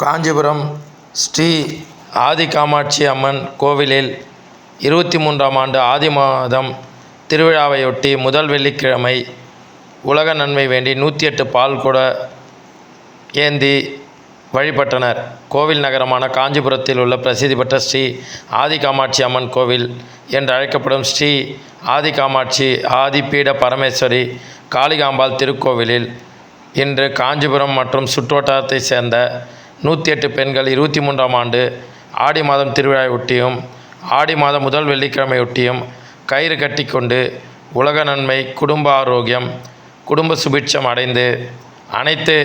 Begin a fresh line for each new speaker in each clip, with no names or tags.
காஞ்சிபுரம் ஸ்ரீ ஆதி காமாட்சி அம்மன் கோவிலில் இருபத்தி மூன்றாம் ஆண்டு ஆதி மாதம் திருவிழாவையொட்டி முதல் வெள்ளிக்கிழமை உலக நன்மை வேண்டி நூற்றி எட்டு பால்குட ஏந்தி வழிபட்டனர். கோவில் நகரமான காஞ்சிபுரத்தில் உள்ள பிரசித்தி பெற்ற ஸ்ரீ ஆதி காமாட்சி அம்மன் கோவில் என்று அழைக்கப்படும் ஸ்ரீ ஆதி காமாட்சி ஆதிபீட பரமேஸ்வரி காளிகாம்பாள் திருக்கோவிலில் இன்று காஞ்சிபுரம் மற்றும் சுற்றுவட்டாரத்தைச் சேர்ந்த நூற்றி எட்டு பெண்கள் இருபத்தி மூன்றாம் ஆண்டு ஆடி மாதம் திருவிழாவையொட்டியும் ஆடி மாதம் முதல் வெள்ளிக்கிழமையொட்டியும் கயிறு கட்டிக்கொண்டு உலக நன்மை குடும்ப ஆரோக்கியம் குடும்ப சுபிட்சம் அடைந்து அனைத்து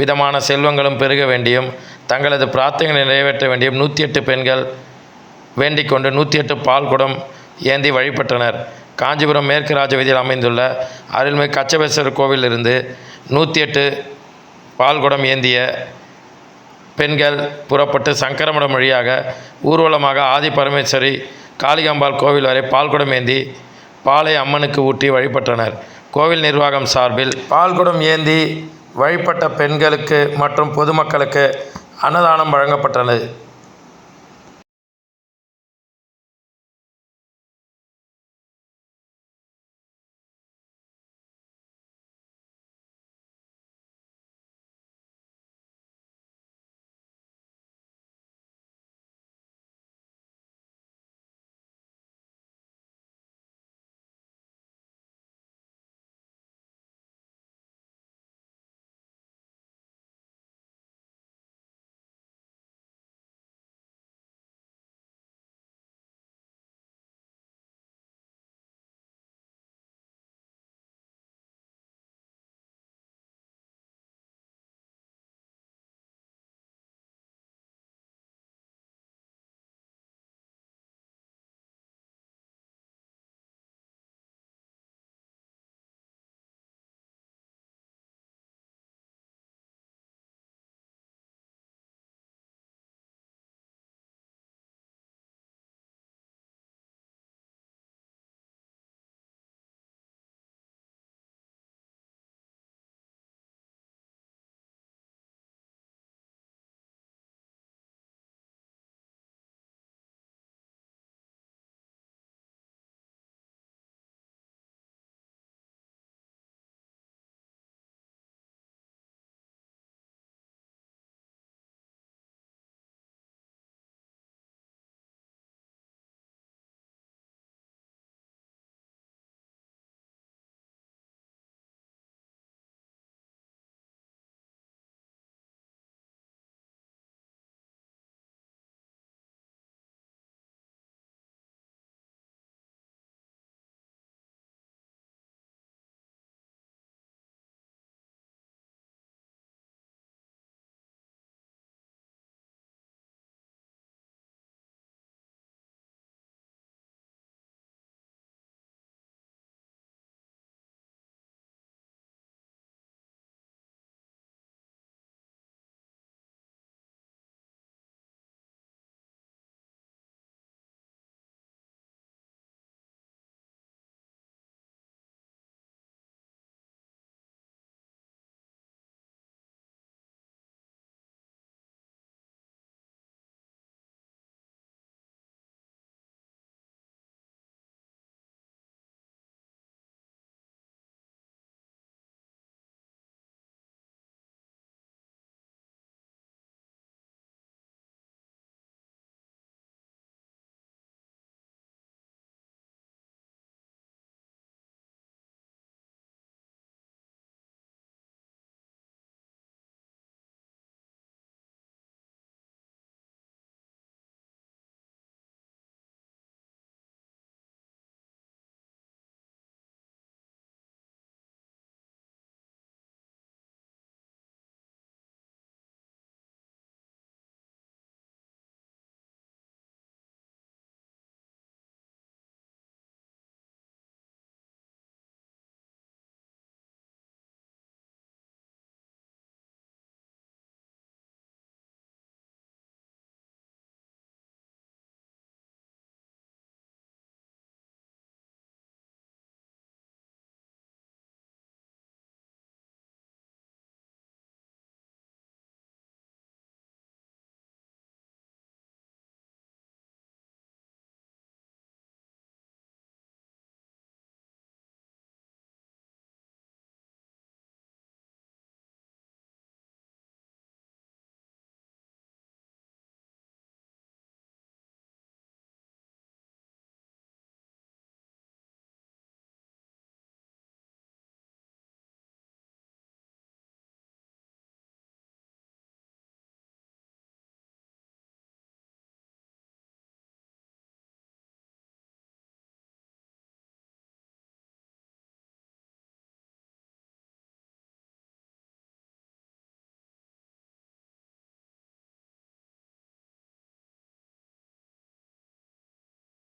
விதமான செல்வங்களும் பெருக வேண்டியும் தங்களது பிரார்த்தனைகளை நிறைவேற்ற வேண்டியும் நூற்றி எட்டு பெண்கள் வேண்டிக் கொண்டு நூற்றி எட்டு பால் குடம் ஏந்தி வழிபட்டனர். காஞ்சிபுரம் மேற்கு ராஜ வீதியில் அமைந்துள்ள அருள்மிகு கச்சபேஸ்வரர் கோவிலிருந்து நூற்றி எட்டு பால் குடம் ஏந்திய பெண்கள் புறப்பட்டு சங்கரமடம் வழியாக ஊர்வலமாக ஆதி பரமேஸ்வரி காளிகாம்பாள் கோவில் வரை பால்குடம் ஏந்தி பாலை அம்மனுக்கு ஊட்டி வழிபட்டனர். கோவில் நிர்வாகம் சார்பில் பால்குடம் ஏந்தி வழிபட்ட பெண்களுக்கு மற்றும் பொதுமக்களுக்கு அன்னதானம் வழங்கப்பட்டது.